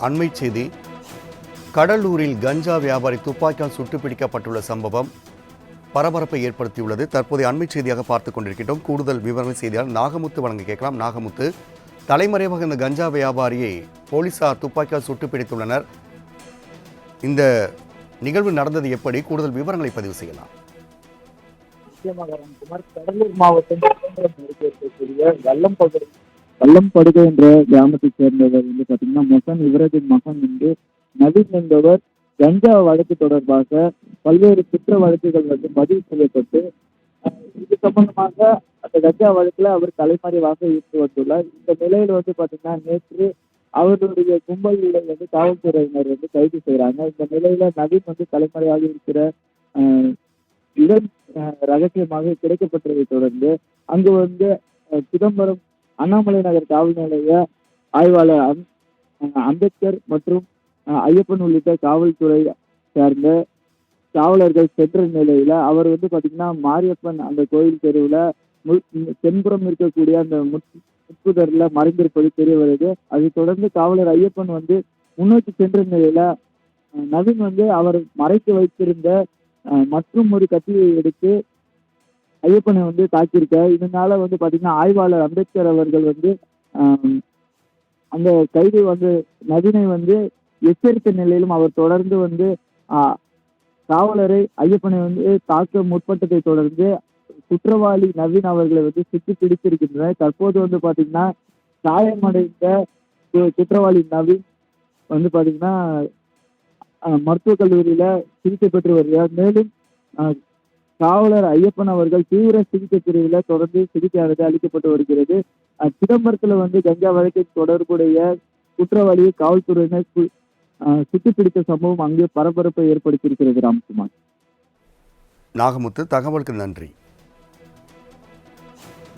அண்மை செய்தி. கடலூரில் கஞ்சா வியாபாரி துப்பாக்கியால் சுட்டு பிடிக்கப்பட்டுள்ள சம்பவம் பரபரப்பை ஏற்படுத்தியுள்ளது. தற்போதைய அண்மை செய்தியாக பார்த்துக் கொண்டிருக்கின்றோம். கூடுதல் விவரங்கள் செய்தியால் நாகமுத்து வழங்க கேட்கலாம். நாகமுத்து தலைமறைவாக இந்த கஞ்சா வியாபாரியை போலீசார் துப்பாக்கியால் சுட்டு பிடித்துள்ளனர் இந்த நிகழ்வு நடந்தது எப்படி? கூடுதல் விவரங்களை பதிவு செய்யலாம். நிச்சயமாக கடலூர் மாவட்டம் சிதம்பரம் அருகே வல்லம்படு வல்லம்படுகை என்ற கிராமத்தைச் சேர்ந்தவர் வந்து பாத்தீங்கன்னா மொசன் இவரது மகன் வந்து நவீன் என்பவர். கஞ்சா வழக்கு தொடர்பாக பல்வேறு குற்ற வழக்குகள் வந்து பதிவு செய்யப்பட்டு இது சம்பந்தமாக அந்த கஞ்சா வழக்குல அவர் தலைமறைவாக இருந்து வந்துள்ளார். இந்த நிலையில வந்து பாத்தீங்கன்னா நேற்று அவருடைய கும்பலில் வந்து காவல்துறையினர் வந்து கைது செய்கிறாங்க. இந்த நிலையில நவீன் வந்து தலைமறைவாக இருக்கிற இடம் ரகசியமாக கிடைக்கப்பட்டதை தொடர்ந்து அங்கு வந்து சிதம்பரம் அண்ணாமலை நகர் காவல் நிலைய ஆய்வாளர் அம்- அம்பேத்கர் மற்றும் ஐயப்பன் உள்ளிட்ட காவல்துறை சார்ந்த காவலர்கள் சென்ற நிலையில அவர் வந்து பாத்தீங்கன்னா மாரியப்பன் அந்த கோயில் தெருவுல மு- தென்புறம் இருக்கக்கூடிய அந்த முற்புதர்ல மறைந்திருப்பது தெரிய வருது. அதை தொடர்ந்து காவலர் ஐயப்பன் வந்து முன்னோக்கி சென்ற நிலையில நவீன் வந்து அவர் மறைத்து வைத்திருந்த மற்றும் ஒரு கத்தியை எடுத்து ஐயப்பனை வந்து தாக்கியிருக்க இதனால வந்து பார்த்தீங்கன்னா ஆய்வாளர் அம்பேத்கர் அவர்கள் வந்து அந்த கைது வந்து நவீனை வந்து எச்சரித்த நிலையிலும் அவர் தொடர்ந்து வந்து காவலரை ஐயப்பனை வந்து தாக்க முற்பட்டதை தொடர்ந்து குற்றவாளி நவீன் அவர்களை வந்து சுற்றி பிடித்திருக்கின்றனர். தற்போது வந்து பார்த்தீங்கன்னா காயமடைந்த கு- குற்றவாளி நவீன் வந்து பார்த்தீங்கன்னா மருத்துவக் கல்லூரியில சிகிச்சை பெற்று வருகிறார். மேலும் காவலர் ஐயப்பன் அவர்கள் தீவிர சிகிச்சை பிரிவில் தொடர்ந்து சிகிச்சையானது அளிக்கப்பட்டு வருகிறது. சிதம்பரத்தில் வந்து கஞ்சா வழக்கில் தொடர்புடைய குற்றவாளியை காவல்துறையினர் சுட்டு பிடித்த சம்பவம் அங்கே பரபரப்பை ஏற்படுத்தியிருக்கிறது ராம்குமார். நாகமுத்து தகவலுக்கு நன்றி.